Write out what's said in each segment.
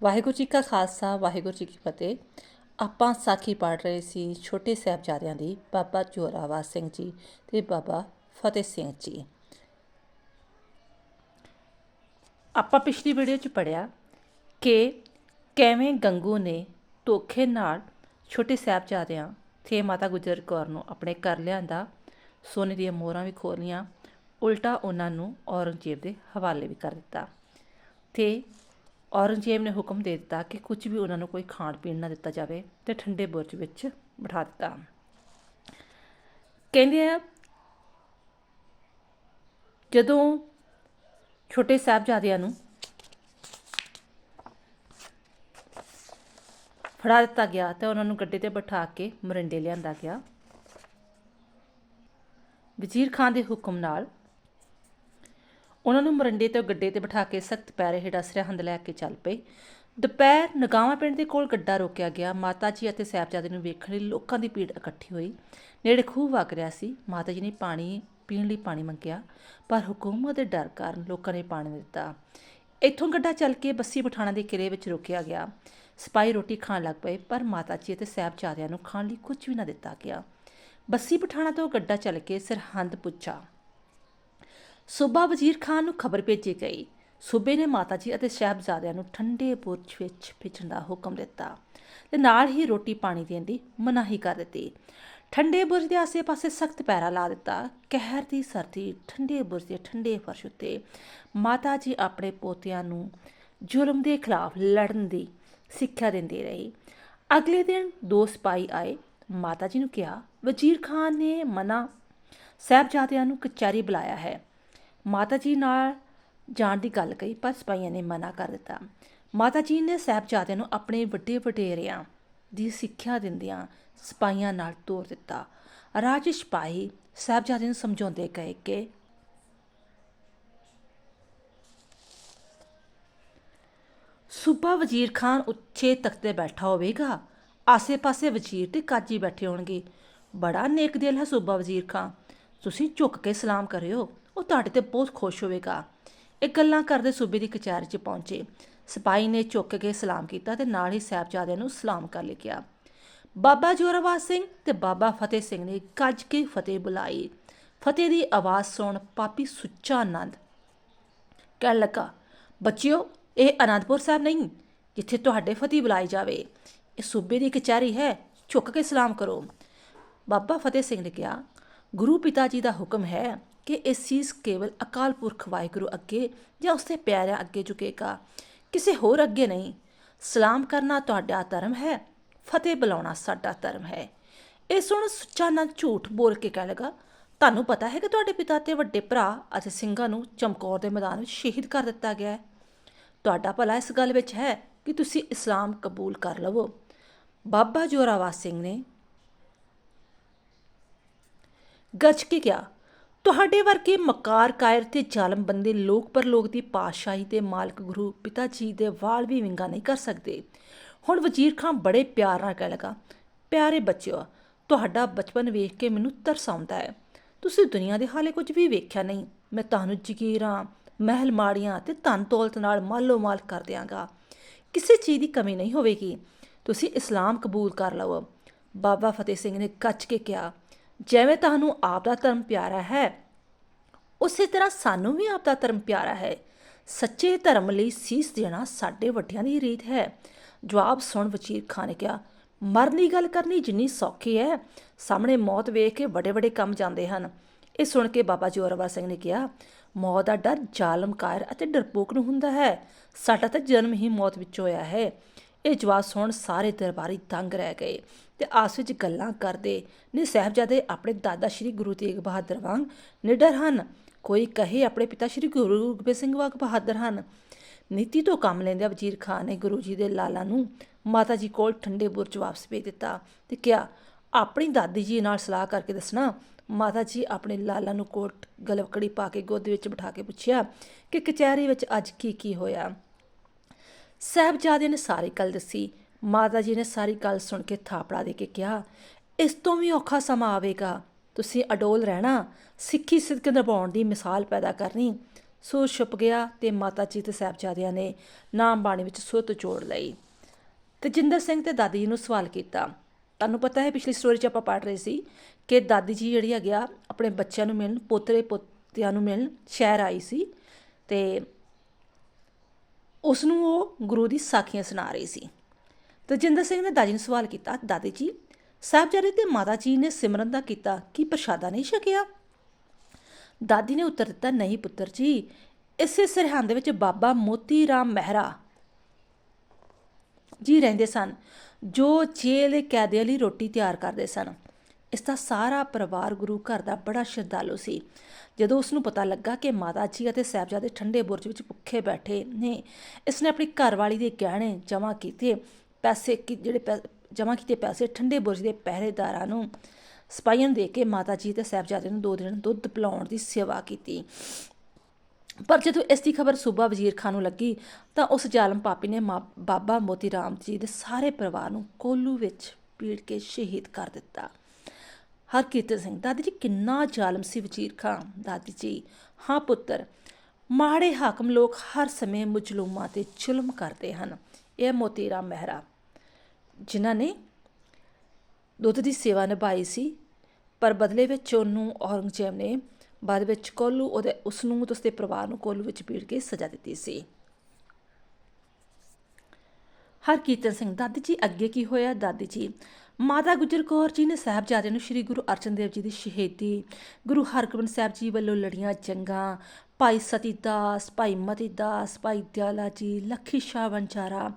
ਵਾਹਿਗੁਰੂ ਜੀ ਕਾ ਖਾਲਸਾ, ਵਾਹਿਗੁਰੂ ਜੀ ਕੀ ਫਤਿਹ। ਆਪਾਂ ਸਾਖੀ ਪੜ੍ਹ ਰਹੇ ਸੀ ਛੋਟੇ ਸਾਹਿਬਜ਼ਾਦਿਆਂ ਦੀ, ਬਾਬਾ ਜੋਰਾਵਰ ਸਿੰਘ ਜੀ ਤੇ ਬਾਬਾ ਫਤਿਹ ਸਿੰਘ ਜੀ। ਆਪਾਂ ਪਿਛਲੀ ਵੀਡੀਓ 'ਚ ਪੜਿਆ ਕਿ ਕਿਵੇਂ ਗੰਗੂ ਨੇ ਧੋਖੇ ਨਾਲ ਛੋਟੇ ਸਾਹਿਬਜ਼ਾਦਿਆਂ ਤੇ ਮਾਤਾ ਗੁਜਰ ਕੌਰ ਨੂੰ ਆਪਣੇ ਘਰ ਲਿਆਂਦਾ, ਸੋਨੇ ਦੀਆਂ ਮੋਹਰਾਂ ਵੀ ਖੋਲੀਆਂ ਉਲਟਾ ਉਹਨਾਂ ਨੂੰ ਔਰੰਗਜ਼ੇਬ ਦੇ ਹਵਾਲੇ ਵੀ ਕਰ ਦਿੱਤਾ। ਤੇ ਔਰੰਗਜ਼ੇਬ ਨੇ ਹੁਕਮ ਦੇ ਦਿੱਤਾ ਕਿ ਕੁਝ ਵੀ ਉਹਨਾਂ ਨੂੰ ਕੋਈ ਖਾਣ ਪੀਣ ਨਾ ਦਿੱਤਾ ਜਾਵੇ ਤੇ ਠੰਡੇ ਬੁਰਜ ਵਿੱਚ ਬਿਠਾ ਦਿੱਤਾ। ਕਹਿੰਦੇ ਆ, ਜਦੋਂ ਛੋਟੇ ਸਾਹਿਬਜ਼ਾਦਿਆਂ ਨੂੰ ਫੜਾ ਦਿੱਤਾ ਗਿਆ ਤੇ ਉਹਨਾਂ ਨੂੰ ਗੱਡੇ ਤੇ ਬਿਠਾ ਕੇ ਮਰਿੰਡੇ ਲਿਆਂਦਾ ਗਿਆ। ਵਜ਼ੀਰ ਖਾਨ ਦੇ ਹੁਕਮ ਨਾਲ ਉਹਨਾਂ ਨੂੰ ਮਰੰਡੇ ਤੇ ਗੱਡੇ ਤੇ ਬਿਠਾ ਕੇ ਸਖਤ ਪੈਰੇ ਹੇਠਾਂ ਸਰਹੰਦ ਲੈ ਕੇ ਚੱਲ ਪਏ। ਦੁਪਹਿਰ ਨਗਾਵਾ ਪਿੰਡ ਦੇ ਕੋਲ ਗੱਡਾ ਰੋਕਿਆ ਗਿਆ। ਮਾਤਾ ਜੀ ਅਤੇ ਸਾਹਿਬਜ਼ਾਦੇ ਨੂੰ ਵੇਖਣ ਲਈ ਲੋਕਾਂ ਦੀ ਭੀੜ ਇਕੱਠੀ ਹੋਈ। ਨੇੜੇ ਖੂਹ ਵਗ ਰਿਹਾ ਸੀ। ਮਾਤਾ ਜੀ ਨੇ ਪਾਣੀ ਪੀਣ ਲਈ ਪਾਣੀ ਮੰਗਿਆ, ਪਰ ਹਕੂਮਤ ਦੇ ਡਰ ਕਾਰਨ ਲੋਕਾਂ ਨੇ ਪਾਣੀ ਦਿੱਤਾ। ਇੱਥੋਂ ਗੱਡਾ ਚੱਲ ਕੇ ਬੱਸੀ ਪਠਾਣਾ ਦੇ ਕਿਲੇ ਵਿੱਚ ਰੋਕਿਆ ਗਿਆ। ਸਿਪਾਹੀ ਰੋਟੀ ਖਾਣ ਲੱਗ ਪਏ, ਪਰ ਮਾਤਾ ਜੀ ਅਤੇ ਸਾਹਿਬਜ਼ਾਦਿਆਂ ਨੂੰ ਖਾਣ ਲਈ ਕੁਝ ਵੀ ਨਾ ਦਿੱਤਾ ਗਿਆ। ਬੱਸੀ ਪਠਾਣਾ ਤੋਂ ਗੱਡਾ ਚੱਲ ਕੇ ਸਰਹੰਦ ਪੁੱਜਾ। ਸੂਬਾ ਵਜ਼ੀਰ ਖਾਨ ਨੂੰ ਖਬਰ ਭੇਜੀ ਗਈ। ਸੂਬੇ ਨੇ ਮਾਤਾ ਜੀ ਅਤੇ ਸਾਹਿਬਜ਼ਾਦਿਆਂ ਨੂੰ ਠੰਡੇ ਬੁਰਜ ਵਿੱਚ ਭੇਜਣ ਦਾ ਹੁਕਮ ਦਿੱਤਾ ਤੇ ਨਾਲ ਹੀ ਰੋਟੀ ਪਾਣੀ ਦੇਣ ਦੀ ਮਨਾਹੀ ਕਰ ਦਿੱਤੀ। ਠੰਡੇ ਬੁਰਜ ਦੇ ਆਸੇ-ਪਾਸੇ ਸਖਤ ਪੈਰਾ ਲਾ ਦਿੱਤਾ। ਕਹਿਰ ਦੀ ਸਰਦੀ ਠੰਡੇ ਬੁਰਜ ਦੇ ਠੰਡੇ ਫਰਸ਼ ਉੱਤੇ ਮਾਤਾ ਜੀ ਆਪਣੇ ਪੋਤਿਆਂ ਨੂੰ ਜ਼ੁਲਮ ਦੇ ਖਿਲਾਫ ਲੜਨ ਦੀ ਸਿੱਖਿਆ ਦਿੰਦੇ ਰਹੇ। ਅਗਲੇ ਦਿਨ ਦੋ ਸਿਪਾਹੀ ਆਏ। ਮਾਤਾ ਜੀ ਨੂੰ ਕਿਹਾ, ਵਜ਼ੀਰ ਖਾਨ ਨੇ ਮਨਾ ਸਾਹਿਬਜ਼ਾਦਿਆਂ ਨੂੰ ਕਚਹਿਰੀ ਬੁਲਾਇਆ ਹੈ। ਮਾਤਾ ਜੀ ਨਾਲ ਜਾਣ ਦੀ ਗੱਲ ਕਹੀ, ਪਰ ਸਿਪਾਹੀਆਂ ਨੇ ਮਨਾ ਕਰ ਦਿੱਤਾ। ਮਾਤਾ ਜੀ ਨੇ ਸਾਹਿਬਜ਼ਾਦਿਆਂ ਨੂੰ ਆਪਣੇ ਵੱਡੇ ਵਡੇਰਿਆਂ ਦੀ ਸਿੱਖਿਆ ਦਿੰਦਿਆਂ ਸਿਪਾਹੀਆਂ ਨਾਲ ਤੋਰ ਦਿੱਤਾ। ਰਾਜ ਸਿਪਾਹੀ ਸਾਹਿਬਜ਼ਾਦਿਆਂ ਨੂੰ ਸਮਝਾਉਂਦੇ ਗਏ ਕਿ ਸੂਬਾ ਵਜ਼ੀਰ ਖਾਨ ਉੱਚੇ ਤਖਤੇ ਬੈਠਾ ਹੋਵੇਗਾ, ਆਸੇ-ਪਾਸੇ ਵਜ਼ੀਰ ਤੇ ਕਾਜੀ ਬੈਠੇ ਹੋਣਗੇ। ਬੜਾ ਨੇਕ ਦਿਲ ਹੈ ਸੂਬਾ ਵਜ਼ੀਰ ਖਾਨ। ਤੁਸੀਂ ਝੁੱਕ ਕੇ ਸਲਾਮ ਕਰਿਓ। ਉਹ ਤੁਹਾਡੇ ਤੇ ਬਹੁਤ ਖੁਸ਼ ਹੋਵੇਗਾ। ਇਹ ਗੱਲਾਂ ਕਰਦੇ ਸੂਬੇ ਦੀ ਕਚਹਿਰੀ 'ਚ ਪਹੁੰਚੇ। ਸਿਪਾਹੀ ਨੇ ਝੁੱਕ ਕੇ ਸਲਾਮ ਕੀਤਾ ਤੇ ਨਾਲ ਹੀ ਸਾਹਿਬਜ਼ਾਦਿਆਂ ਨੂੰ ਸਲਾਮ ਕਰ ਲਿਆ ਬਾਬਾ ਜੋਰਾਵਰ ਸਿੰਘ ਤੇ ਬਾਬਾ ਫਤਿਹ ਸਿੰਘ ਨੇ ਗੱਜ ਕੇ ਫਤਿਹ ਬੁਲਾਈ। ਫਤਿਹ ਦੀ ਆਵਾਜ਼ ਸੁਣ ਪਾਪੀ ਸੁੱਚਾ ਆਨੰਦ ਕਹਿਣ ਲੱਗਾ, ਬੱਚਿਓ, ਇਹ ਅਨੰਦਪੁਰ ਸਾਹਿਬ ਨਹੀਂ, ਜਿੱਥੇ ਤੁਹਾਡੇ ਫਤਿਹ ਬੁਲਾਈ ਜਾਵੇ। ਇਹ ਸੂਬੇ ਦੀ ਕਚਹਿਰੀ ਹੈ ਝੁੱਕ ਕੇ ਸਲਾਮ ਕਰੋ। ਬਾਬਾ ਫਤਿਹ ਸਿੰਘ ਨੇ ਕਿਹਾ, ਗੁਰੂ ਪਿਤਾ ਜੀ ਦਾ ਹੁਕਮ ਹੈ ਕਿ ਇਹ ਸੀਸ ਕੇਵਲ ਅਕਾਲ ਪੁਰਖ ਵਾਹਿਗੁਰੂ ਅੱਗੇ ਜਾਂ ਉਸਦੇ ਪਿਆਰਿਆਂ ਅੱਗੇ ਝੁਕੇਗਾ। ਕਿਸੇ ਹੋਰ ਅੱਗੇ ਨਹੀਂ। ਸਲਾਮ ਕਰਨਾ ਤੁਹਾਡਾ ਧਰਮ ਹੈ, ਫਤਿਹ ਬੁਲਾਉਣਾ ਸਾਡਾ ਧਰਮ ਹੈ। ਇਹ ਸੁਣ ਸੁੱਚਾ ਨੰਦ ਝੂਠ ਬੋਲ ਕੇ ਕਹਿ ਲਗਾ, ਤੁਹਾਨੂੰ ਪਤਾ ਹੈ ਕਿ ਤੁਹਾਡੇ ਪਿਤਾ ਤੇ ਵੱਡੇ ਭਰਾ ਅਤੇ ਸਿੰਘਾਂ ਨੂੰ ਚਮਕੌਰ ਦੇ ਮੈਦਾਨ ਵਿੱਚ ਸ਼ਹੀਦ ਕਰ ਦਿੱਤਾ ਗਿਆ ਹੈ। ਤੁਹਾਡਾ ਭਲਾ ਇਸ ਗੱਲ ਵਿੱਚ ਹੈ ਕਿ ਤੁਸੀਂ ਇਸਲਾਮ ਕਬੂਲ ਕਰ ਲਵੋ। ਬਾਬਾ ਜੋਰਾਵਰ ਸਿੰਘ ਨੇ ਗੱਜ ਕੇ ਕਿਹਾ ਤੁਹਾਡੇ ਵਰਗੇ ਮਕਾਰ ਕਾਇਰ ਤੇ ਜ਼ਾਲਮ ਬੰਦੇ ਲੋਕ ਪਰ ਲੋਕ ਦੀ ਪਾਤਸ਼ਾਹੀ ਤੇ ਮਾਲਕ ਗੁਰੂ ਪਿਤਾ ਜੀ ਦੇ ਵਾਲ ਵੀ ਵਿੰਗਾ ਨਹੀਂ ਕਰ ਸਕਦੇ। ਹੁਣ ਵਜ਼ੀਰ ਖਾਨ ਬੜੇ ਪਿਆਰ ਨਾਲ ਕਹਿ ਲਗਾ, ਪਿਆਰੇ ਬੱਚਿਓ, ਤੁਹਾਡਾ ਬਚਪਨ ਵੇਖ ਕੇ ਮੈਨੂੰ ਤਰਸ ਆਉਂਦਾ ਹੈ। ਤੁਸੀਂ ਦੁਨੀਆ ਦੇ ਹਾਲੇ ਕੁਝ ਵੀ ਵੇਖਿਆ ਨਹੀਂ। ਮੈਂ ਤੁਹਾਨੂੰ ਜਗੀਰਾਂ, ਮਹਿਲ ਮਾੜੀਆਂ ਤੇ ਧਨ ਦੌਲਤ ਨਾਲ ਮਾਲੋ ਮਾਲ ਕਰ ਦਿਆਂਗਾ। ਕਿਸੇ ਚੀਜ਼ ਦੀ ਕਮੀ ਨਹੀਂ ਹੋਵੇਗੀ। ਤੁਸੀਂ ਇਸਲਾਮ ਕਬੂਲ ਕਰ ਲਵੋ। ਬਾਬਾ ਫਤਿਹ ਸਿੰਘ ਨੇ ਕੱਚ ਕੇ ਕਿਹਾ ਜਿਵੇਂ ਤੁਹਾਨੂੰ ਆਪ ਦਾ ਧਰਮ ਪਿਆਰਾ ਹੈ, ਉਸੇ ਤਰ੍ਹਾਂ ਸਾਨੂੰ ਵੀ ਆਪ ਦਾ ਧਰਮ ਪਿਆਰਾ ਹੈ। ਸੱਚੇ ਧਰਮ ਲਈ ਸੀਸ ਦੇਣਾ ਸਾਡੇ ਵੱਡਿਆਂ ਦੀ ਰੀਤ ਹੈ। ਜਵਾਬ ਸੁਣ ਵਜ਼ੀਰ ਖਾਨ ਨੇ ਕਿਹਾ, ਮਰਨ ਦੀ ਗੱਲ ਕਰਨੀ ਜਿੰਨੀ ਸੌਖੀ ਹੈ, ਸਾਹਮਣੇ ਮੌਤ ਵੇਖ ਕੇ ਵੱਡੇ ਵੱਡੇ ਕੰਮ ਜਾਂਦੇ ਹਨ। ਇਹ ਸੁਣ ਕੇ ਬਾਬਾ ਜੋਰਾਵਰ ਸਿੰਘ ਨੇ ਕਿਹਾ, ਮੌਤ ਦਾ ਡਰ ਜ਼ਾਲਮ ਕਾਇਰ ਅਤੇ ਡਰਪੋਕ ਨੂੰ ਹੁੰਦਾ ਹੈ। ਸਾਡਾ ਤਾਂ ਜਨਮ ਹੀ ਮੌਤ ਵਿੱਚ ਹੋਇਆ ਹੈ। ਇਹ ਜਵਾਬ ਸੁਣ ਸਾਰੇ ਦਰਬਾਰੀ ਦੰਗ ਰਹਿ ਗਏ। ਤੇ ਆਸ ਵਿੱਚ ਗੱਲਾਂ ਕਰਦੇ। ਨੇ ਸਾਹਿਬਜ਼ਾਦੇ ਆਪਣੇ ਦਾਦਾ ਸ਼੍ਰੀ ਗੁਰੂ ਤੇਗ ਬਹਾਦਰ ਵਾਂਗ ਨਿਡਰ ਹਨ। ਕੋਈ ਕਹੇ ਆਪਣੇ ਪਿਤਾ ਸ਼੍ਰੀ ਗੁਰੂ ਗੋਬਿੰਦ ਸਿੰਘ ਵਾਂਗ ਬਹਾਦਰ ਹਨ। ਨੀਤੀ ਤੋਂ ਕੰਮ ਲੈਂਦਿਆਂ ਵਜ਼ੀਰ ਖਾਨ ਨੇ ਗੁਰੂ ਜੀ ਦੇ ਲਾਲਾ ਨੂੰ ਮਾਤਾ ਜੀ ਕੋਲ ਠੰਡੇ ਬੁਰਜ ਵਾਪਸ ਭੇਜ ਦਿੱਤਾ ਤੇ ਕਿਹਾ, ਆਪਣੀ ਦਾਦੀ ਜੀ ਨਾਲ ਸਲਾਹ ਕਰਕੇ ਦੱਸਣਾ। ਮਾਤਾ ਜੀ ਆਪਣੇ ਲਾਲਾ ਨੂੰ ਕੋਟ ਗਲਵਕੜੀ ਪਾ ਕੇ ਗੋਦ ਵਿੱਚ ਬਿਠਾ ਕੇ ਪੁੱਛਿਆ ਕਿ ਕਚਹਿਰੀ ਵਿੱਚ ਅੱਜ ਕੀ ਕੀ ਹੋਇਆ? ਸਾਹਿਬਜ਼ਾਦੇ ਨੇ ਸਾਰੀ ਗੱਲ ਦੱਸੀ। ਮਾਤਾ ਜੀ ਨੇ ਸਾਰੀ ਗੱਲ ਸੁਣ ਕੇ ਥਾਪੜਾ ਦੇ ਕੇ ਕਿਹਾ, ਇਸ ਤੋਂ ਵੀ ਔਖਾ ਸਮਾਂ ਆਵੇਗਾ। ਤੁਸੀਂ ਅਡੋਲ ਰਹਿਣਾ, ਸਿੱਖੀ ਸਿੱਧਕ ਨਿਭਾਉਣ ਦੀ ਮਿਸਾਲ ਪੈਦਾ ਕਰਨੀ। ਸੋ ਛੁਪ ਗਿਆ ਤੇ ਮਾਤਾ ਜੀ ਤੇ ਸਾਹਿਬਜ਼ਾਦਿਆਂ ਨੇ ਨਾਮ ਬਾਣੀ ਵਿੱਚ ਸੁੱਤ ਜੋੜ ਲਈ। ਤੇਜਿੰਦਰ ਸਿੰਘ ਤੇ ਦਾਦੀ ਜੀ ਨੂੰ ਸਵਾਲ ਕੀਤਾ, ਤੁਹਾਨੂੰ ਪਤਾ ਹੈ ਪਿਛਲੀ ਸਟੋਰੀ 'ਚ ਆਪਾਂ ਪੜ੍ਹ ਰਹੇ ਸੀ ਕਿ ਦਾਦੀ ਜੀ ਜਿਹੜੀ ਹੈਗੀ ਆ, ਆਪਣੇ ਬੱਚਿਆਂ ਨੂੰ ਮਿਲਣ, ਪੋਤਰੇ ਪੋਤਿਆਂ ਨੂੰ ਮਿਲਣ ਸ਼ਹਿਰ ਆਈ ਸੀ ਤੇ ਉਸ ਨੂੰ ਉਹ ਗੁਰੂ ਦੀ ਸਾਖੀਆਂ ਸੁਣਾ ਰਹੀ ਸੀ। ਤੇਜਿੰਦਰ ਸਿੰਘ ਨੇ ਦਾਦੀ ਨੂੰ ਸਵਾਲ ਕੀਤਾ, ਦਾਦੀ ਜੀ, ਸਾਹਿਬਜ਼ਾਦੇ ਤੇ ਮਾਤਾ ਜੀ ਨੇ ਸਿਮਰਨ ਦਾ ਕੀਤਾ ਕੀ ਪ੍ਰਸ਼ਾਦਾ ਨਹੀਂ ਛਕਿਆ? ਦਾਦੀ ਨੇ ਉੱਤਰ ਦਿੱਤਾ, ਨਹੀਂ ਪੁੱਤਰ ਜੀ, ਇਸੇ ਸਰਹੰਦ ਵਿੱਚ ਬਾਬਾ ਮੋਤੀ ਰਾਮ ਮਹਿਰਾ ਜੀ ਰਹਿੰਦੇ ਸਨ, ਜੋ ਜੇਲ੍ਹ ਦੇ ਕੈਦੀਆਂ ਲਈ ਰੋਟੀ ਤਿਆਰ ਕਰਦੇ ਸਨ। ਇਸ ਦਾ ਸਾਰਾ ਪਰਿਵਾਰ ਗੁਰੂ ਘਰ ਦਾ ਬੜਾ ਸ਼ਰਧਾਲੂ ਸੀ। ਜਦੋਂ ਉਸ ਨੂੰ ਪਤਾ ਲੱਗਾ ਕਿ ਮਾਤਾ ਜੀ ਅਤੇ ਸਾਹਿਬਜ਼ਾਦੇ ਠੰਡੇ ਬੁਰਜ ਵਿੱਚ ਭੁੱਖੇ ਬੈਠੇ ਨੇ, ਇਸ ਨੇ ਆਪਣੀ ਘਰਵਾਲੀ ਦੇ ਗਹਿਣੇ ਜਮ੍ਹਾਂ ਕੀਤੇ ਪੈਸੇ ਕਿ, ਜਿਹੜੇ ਜਮ੍ਹਾਂ ਕੀਤੇ ਪੈਸੇ ਠੰਡੇ ਬੁਰਜ ਦੇ ਪਹਿਰੇਦਾਰਾਂ ਨੂੰ ਸਪਾਈਆਂ ਦੇ ਕੇ ਮਾਤਾ ਜੀ ਤੇ ਸਾਹਿਬਜ਼ਾਦੇ ਨੂੰ ਦੋ ਦਿਨ ਦੁੱਧ ਪਿਲਾਉਣ ਦੀ ਸੇਵਾ ਕੀਤੀ। ਪਰ ਜਦੋਂ ਇਸ ਦੀ ਖਬਰ ਸੂਬਾ ਵਜ਼ੀਰ ਖਾਨ ਨੂੰ ਲੱਗੀ, ਤਾਂ ਉਸ ਜ਼ਾਲਮ ਪਾਪੀ ਨੇ ਮਾ- ਬਾਬਾ ਮੋਤੀ ਰਾਮ ਜੀ ਦੇ ਸਾਰੇ ਪਰਿਵਾਰ ਨੂੰ ਕੋਲੂ ਵਿੱਚ ਪੀੜ ਕੇ ਸ਼ਹੀਦ ਕਰ ਦਿੱਤਾ। ਹਰਕੀਰਤ ਸਿੰਘ, ਦਾਦੀ ਜੀ ਕਿੰਨਾ ਜ਼ਾਲਮ ਸੀ ਵਜ਼ੀਰ ਖਾਨ ਦਾਦੀ ਜੀ, ਹਾਂ ਪੁੱਤਰ, ਮਾੜੇ ਹਾਕਮ ਲੋਕ ਹਰ ਸਮੇਂ ਮਜਲੂਮਾਂ ਤੇ ਜ਼ੁਲਮ ਕਰਦੇ ਹਨ। ਇਹ ਮੋਤੀ ਰਾਮ ਮਹਿਰਾ, ਜਿਨ੍ਹਾਂ ਨੇ ਦੁੱਧ ਦੀ ਸੇਵਾ ਨਿਭਾਈ ਸੀ, ਪਰ ਬਦਲੇ ਵਿੱਚ ਉਹਨੂੰ ਔਰੰਗਜ਼ੇਬ ਨੇ ਬਾਅਦ ਵਿੱਚ ਕੋਲੂ, ਉਹਦੇ ਉਸ ਨੂੰ ਤੇ ਉਸਦੇ ਪਰਿਵਾਰ ਨੂੰ ਕੋਲੂ ਵਿੱਚ ਪੀੜ ਕੇ ਸਜ਼ਾ ਦਿੱਤੀ ਸੀ। ਹਰਕੀਰਤਨ ਸਿੰਘ ਦਾਦੀ ਜੀ, ਅੱਗੇ ਕੀ ਹੋਇਆ? ਦਾਦੀ ਜੀ, ਮਾਤਾ ਗੁਜਰ ਕੌਰ ਜੀ ਨੇ ਸਾਹਿਬਜ਼ਾਦਿਆਂ ਨੂੰ ਸ੍ਰੀ ਗੁਰੂ ਅਰਜਨ ਦੇਵ ਜੀ ਦੀ ਸ਼ਹੀਦੀ, ਗੁਰੂ ਹਰਗੋਬਿੰਦ ਸਾਹਿਬ ਜੀ ਵੱਲੋਂ ਲੜੀਆਂ ਜੰਗਾਂ ਭਾਈ ਸਤੀ ਦਾਸ, ਭਾਈ ਮਤੀ ਦਾਸ, ਭਾਈ ਦਿਆਲਾ ਜੀ, ਲੱਖੀ ਸ਼ਾਹ ਵੰਚਾਰਾ